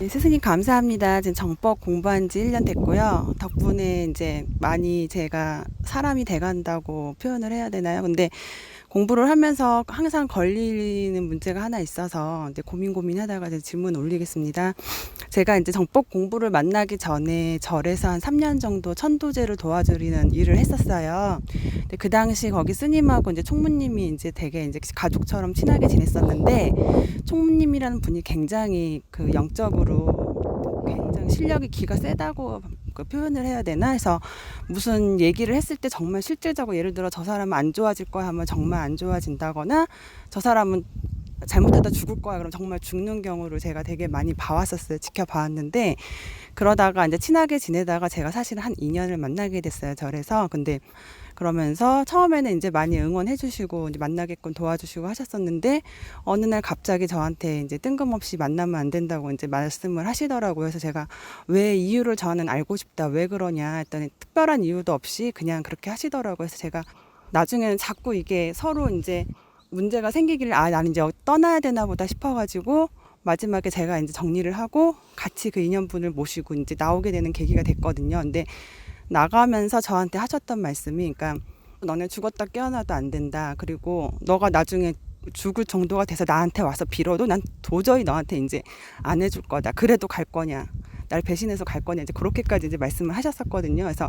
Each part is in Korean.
네, 스승님 감사합니다. 지금 정법 공부한 지 1년 됐고요. 덕분에 이제 많이 제가 사람이 돼간다고 표현을 해야 되나요? 근데 공부를 하면서 항상 걸리는 문제가 하나 있어서 이제 고민 고민하다가 이제 질문 올리겠습니다. 제가 이제 정법 공부를 만나기 전에 절에서 한 3년 정도 천도제를 도와드리는 일을 했었어요. 근데 그 당시 거기 스님하고 이제 총무님이 이제 되게 이제 가족처럼 친하게 지냈었는데 총무님이라는 분이 굉장히 그 영적으로 굉장히 실력이 기가 세다고 그 표현을 해야 되나? 해서 무슨 얘기를 했을 때 정말 실질적으로 예를 들어 저 사람은 안 좋아질 거야 하면 정말 안 좋아진다거나 저 사람은 잘못하다 죽을 거야 그럼 정말 죽는 경우를 제가 되게 많이 봐왔었어요 지켜봐왔는데 그러다가 이제 친하게 지내다가 제가 사실 한 2년을 만나게 됐어요 절에서 근데 그러면서 처음에는 이제 많이 응원해 주시고 이제 만나게끔 도와주시고 하셨었는데 어느 날 갑자기 저한테 이제 뜬금없이 만나면 안 된다고 이제 말씀을 하시더라고요. 그래서 제가 왜 이유를 저는 알고 싶다. 왜 그러냐 했더니 특별한 이유도 없이 그냥 그렇게 하시더라고요. 그래서 제가 나중에는 자꾸 이게 서로 이제 문제가 생기기를 아 나는 이제 떠나야 되나 보다 싶어가지고 마지막에 제가 이제 정리를 하고 같이 그 인연분을 모시고 이제 나오게 되는 계기가 됐거든요. 근데 나가면서 저한테 하셨던 말씀이 그러니까 너네 죽었다 깨어나도 안 된다. 그리고 너가 나중에 죽을 정도가 돼서 나한테 와서 빌어도 난 도저히 너한테 이제 안 해줄 거다. 그래도 갈 거냐. 날 배신해서 갈 거냐. 이제 그렇게까지 이제 말씀을 하셨었거든요. 그래서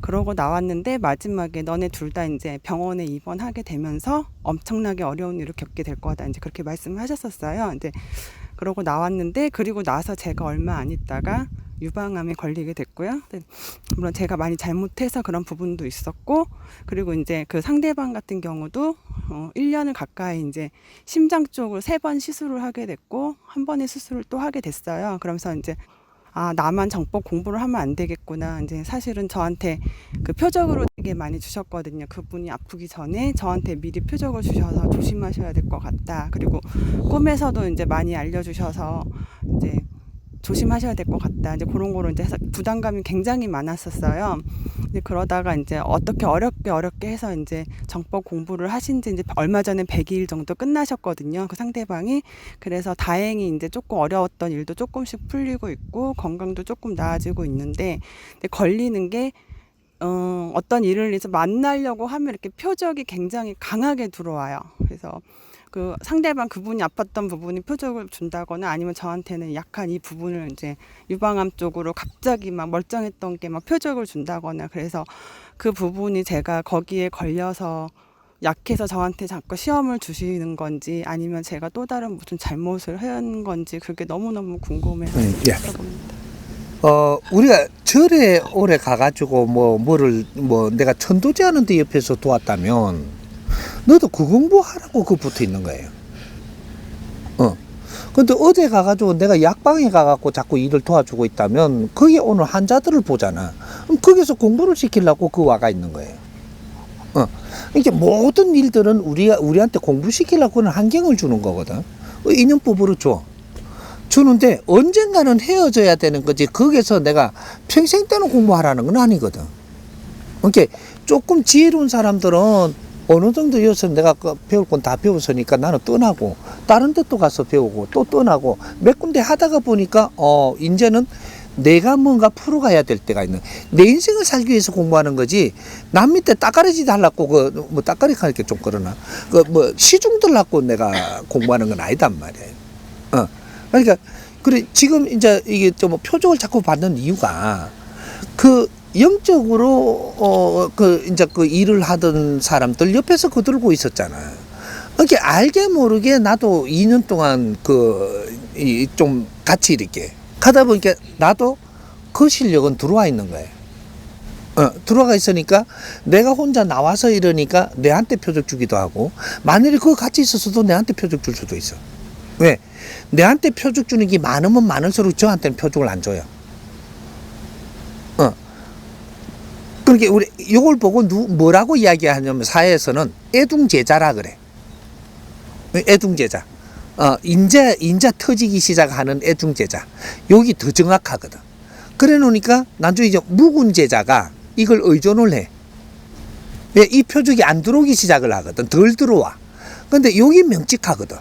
그러고 나왔는데 마지막에 너네 둘 다 이제 병원에 입원하게 되면서 엄청나게 어려운 일을 겪게 될 거다. 이제 그렇게 말씀을 하셨었어요. 이제 그러고 나왔는데 그리고 나서 제가 얼마 안 있다가 유방암에 걸리게 됐고요. 네, 물론 제가 많이 잘못해서 그런 부분도 있었고, 그리고 이제 그 상대방 같은 경우도 어, 1년을 가까이 이제 심장 쪽을 세 번 시술을 하게 됐고, 한 번의 수술을 또 하게 됐어요. 그러면서 이제 아, 나만 정법 공부를 하면 안 되겠구나. 이제 사실은 저한테 그 표적으로 되게 많이 주셨거든요. 그분이 아프기 전에 저한테 미리 표적을 주셔서 조심하셔야 될 것 같다. 그리고 꿈에서도 이제 많이 알려주셔서 이제 조심하셔야 될 것 같다. 이제 그런 거로 이제 부담감이 굉장히 많았었어요. 이제 그러다가 이제 어떻게 어렵게 어렵게 해서 이제 정법 공부를 하신 지 이제 얼마 전에 100일 정도 끝나셨거든요. 그 상대방이. 그래서 다행히 이제 조금 어려웠던 일도 조금씩 풀리고 있고 건강도 조금 나아지고 있는데 걸리는 게 어, 어떤 일을 해서 만나려고 하면 이렇게 표적이 굉장히 강하게 들어와요. 그래서 그 상대방 그분이 아팠던 부분이 표적을 준다거나 아니면 저한테는 약한 이 부분을 이제 유방암 쪽으로 갑자기 막 멀쩡했던 게 막 표적을 준다거나 그래서 그 부분이 제가 거기에 걸려서 약해서 저한테 자꾸 시험을 주시는 건지 아니면 제가 또 다른 무슨 잘못을 한 건지 그게 너무너무 궁금해서 음, 예. 여쭤봅니다. 어 우리가 절에 오래 가가지고 뭐 뭐를 뭐 내가 천도제 하는데 옆에서 도왔다면 너도 그 공부하라고 그 붙어 있는 거예요. 어. 근데 어제 가가지고 내가 약방에 가갖고 자꾸 일을 도와주고 있다면 거기 오늘 환자들을 보잖아. 그럼 거기서 공부를 시키려고 그 와가 있는 거예요. 어. 이게 모든 일들은 우리가 우리한테 공부시키려고는 환경을 주는 거거든. 어, 인연법으로 줘. 주는데 언젠가는 헤어져야 되는 거지. 거기서 내가 평생 때는 공부하라는 건 아니거든. 그러니까 조금 지혜로운 사람들은 어느 정도 여기서 내가 그 배울 건 다 배웠으니까 나는 떠나고 다른 데 또 가서 배우고 또 떠나고 몇 군데 하다가 보니까 어 이제는 내가 뭔가 풀어가야 될 때가 있는 내 인생을 살기 위해서 공부하는 거지 남 밑에 따까리지 달라고 그 뭐 따까리 하니까 좀 그러나 그 뭐 시중 들라고 내가 공부하는 건 아니단 말이에요. 어 그러니까 그래 지금 이제 이게 좀 표적을 자꾸 받는 이유가 그 영적으로 어 그 이제 그 일을 하던 사람들 옆에서 그 들고 있었잖아. 이렇게 알게 모르게 나도 2년 동안 그 이 좀 같이 이렇게 가다 보니까 나도 그 실력은 들어와 있는 거예요. 어, 들어가 있으니까 내가 혼자 나와서 이러니까 내한테 표적 주기도 하고 만일에 그거 같이 있었어도 내한테 표적 줄 수도 있어. 왜? 내한테 표적 주는 게 많으면 많을수록 저한테는 표적을 안 줘요. 그렇게 우리 이걸 보고 누 뭐라고 이야기하냐면 사회에서는 애둥제자라 그래. 애둥제자. 어, 인자 인자 터지기 시작하는 애둥제자. 여기 더 정확하거든. 그래 놓으니까 나중에 이제 묵은 제자가 이걸 의존을 해. 왜? 이 표적이 안 들어오기 시작을 하거든. 덜 들어와. 근데 여기 명직하거든.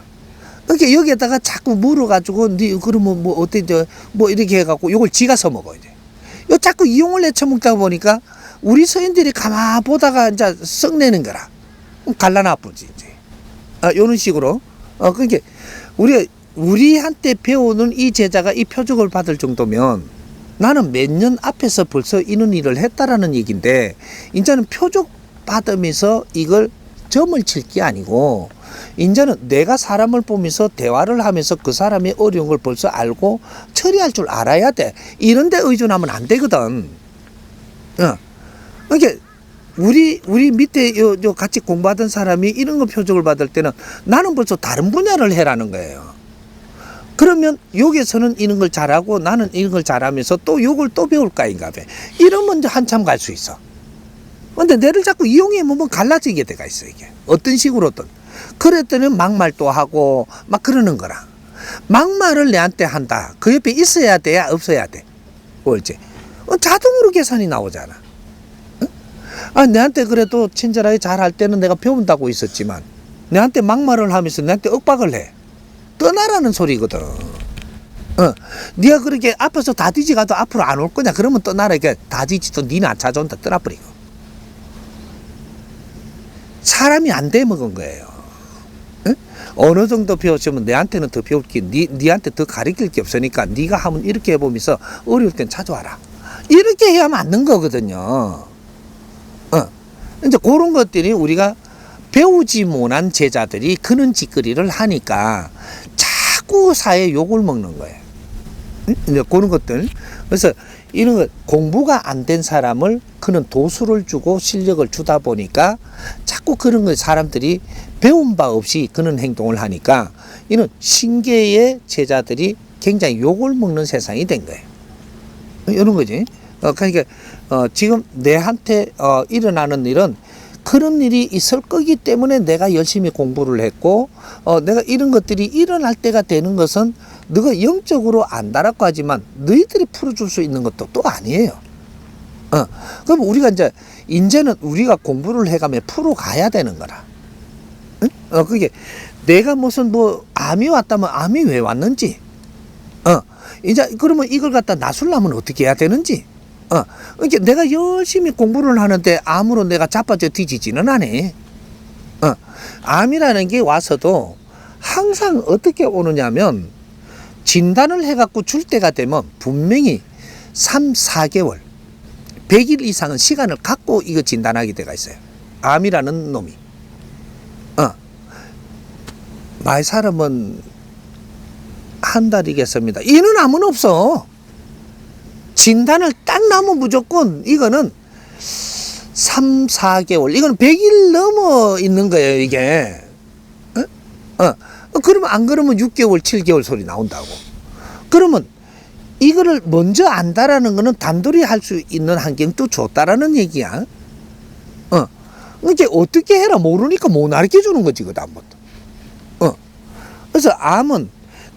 그러니까 여기에다가 자꾸 물어가지고 니 그러면 뭐 어때 저뭐 이렇게 해갖고 요걸 지가 써먹어야 돼. 요 자꾸 이용을 내쳐먹다 보니까 우리 서인들이 가만 보다가 이제 썩내는 거라. 갈라나쁘지 이제. 아 요런 식으로. 어 그러니까 우리 우리한테 배우는 이 제자가 이 표적을 받을 정도면 나는 몇 년 앞에서 벌써 이런 일을 했다라는 얘기인데 이제는 표적 받으면서 이걸 점을 칠 게 아니고 이제는 내가 사람을 보면서 대화를 하면서 그 사람의 어려운 걸 벌써 알고 처리할 줄 알아야 돼. 이런 데 의존하면 안 되거든. 어. 그러니까 우리 우리 밑에 요, 요 같이 공부하던 사람이 이런 거 표적을 받을 때는 나는 벌써 다른 분야를 해라는 거예요. 그러면 여기서는 이런 걸 잘하고 나는 이런 걸 잘하면서 또 요걸 또 배울까인가 봐. 이러면 한참 갈 수 있어. 근데 내를 자꾸 이용해 보면 갈라지게 돼가 있어 이게 어떤 식으로든 그랬더니 막말도 하고 막 그러는 거라 막말을 내한테 한다 그 옆에 있어야 돼야 없어야 돼 옳지 어, 자동으로 계산이 나오잖아 어? 아 내한테 그래도 친절하게 잘 할 때는 내가 배운다고 있었지만 내한테 막말을 하면서 내한테 윽박을 해 떠나라는 소리거든 어, 네가 그렇게 앞에서 다 뒤지 가도 앞으로 안 올 거냐 그러면 떠나라 이게 다 뒤지도 니는 안 찾아온다 떠나버리고 사람이 안 돼 먹은 거예요. 응? 어느 정도 배웠으면 내한테는 더 배울 게, 니, 니한테 더 가르칠 게 없으니까 네가 하면 이렇게 해보면서 어려울 땐 찾아와라. 이렇게 해야 맞는 거거든요. 어. 이제 그런 것들이 우리가 배우지 못한 제자들이 그런 짓거리를 하니까 자꾸 사회 욕을 먹는 거예요. 응? 이제 그런 것들. 그래서 이런 거 공부가 안 된 사람을 그는 도수를 주고 실력을 주다 보니까 자꾸 그런 거 사람들이 배운 바 없이 그런 행동을 하니까 이는 신계의 제자들이 굉장히 욕을 먹는 세상이 된 거예요. 이런 거지. 어, 그러니까 어, 지금 내한테 어, 일어나는 일은 그런 일이 있을 거기 때문에 내가 열심히 공부를 했고 어, 내가 이런 것들이 일어날 때가 되는 것은 너가 영적으로 안다라고 하지만 너희들이 풀어줄 수 있는 것도 또 아니에요. 어, 그럼 우리가 이제 이제는 우리가 공부를 해가며 풀어가야 되는 거라. 응? 어, 그게 내가 무슨 뭐 암이 왔다면 암이 왜 왔는지, 어, 이제 그러면 이걸 갖다 나술려면 어떻게 해야 되는지, 어, 그러니까 내가 열심히 공부를 하는데 암으로 내가 자빠져 뒤지지는 않네. 어, 암이라는 게 와서도 항상 어떻게 오느냐면 진단을 해갖고 줄 때가 되면 분명히 3, 4개월, 100일 이상은 시간을 갖고 이거 진단하게 돼가 있어요. 암이라는 놈이. 어. 말 사람은 한 달이겠습니다. 이는 암은 없어. 진단을 딱 나면 무조건 이거는 3, 4개월. 이거는 100일 넘어 있는 거예요, 이게. 어? 어. 어, 그러면 안 그러면 6개월, 7개월 소리 나온다고. 그러면 이거를 먼저 안다라는 거는 단돌이 할 수 있는 환경도 줬다라는 얘기야. 어. 이게 어떻게 해라 모르니까 못 가르쳐 주는 거지, 그 다음부터. 어. 그래서 암은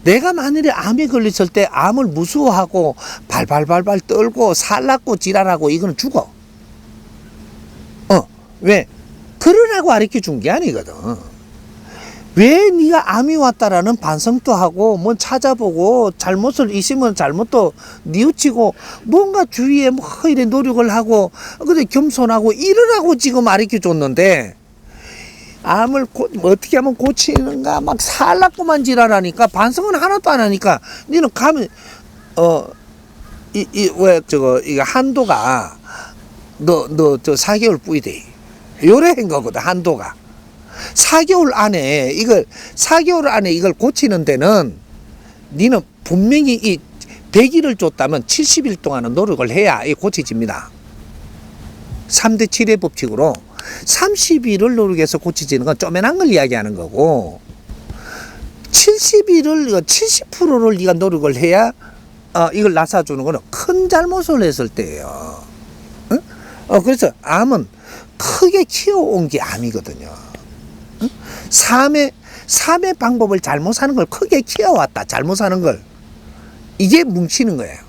내가 만일에 암에 걸렸을 때 암을 무서워하고 발발발발 떨고 살났고 지랄하고 이거는 죽어. 어. 왜? 그러라고 가르쳐 준 게 아니거든. 왜 네가 암이 왔다라는 반성도 하고 뭐 찾아보고 잘못을 있으면 잘못도 뉘우치고 뭔가 주위에 뭐 이래 노력을 하고 근데 겸손하고 이러라고 지금 가르쳐 줬는데 암을 고, 뭐 어떻게 하면 고치는가? 막 살라고만 지랄하니까 반성은 하나도 안 하니까 너는 가면 어이 이 왜 저거 이거 한도가 너 너 저 4개월 뿌이돼 요래 한 거거든 한도가. 4개월 안에 이걸 4개월 안에 이걸 고치는 데는 니는 분명히 이 100일을 줬다면 70일 동안은 노력을 해야 이 고쳐집니다. 3대 7의 법칙으로 30일을 노력해서 고쳐지는 건 쪼매난 걸 이야기하는 거고 70일을 70%를 네가 노력을 해야 어, 이걸 나사주는 거는 큰 잘못을 했을 때예요. 응? 어, 그래서 암은 크게 키워온 게 암이거든요. 삶의 삶의 방법을 잘못 사는 걸 크게 키워왔다. 잘못 사는 걸 이게 뭉치는 거예요.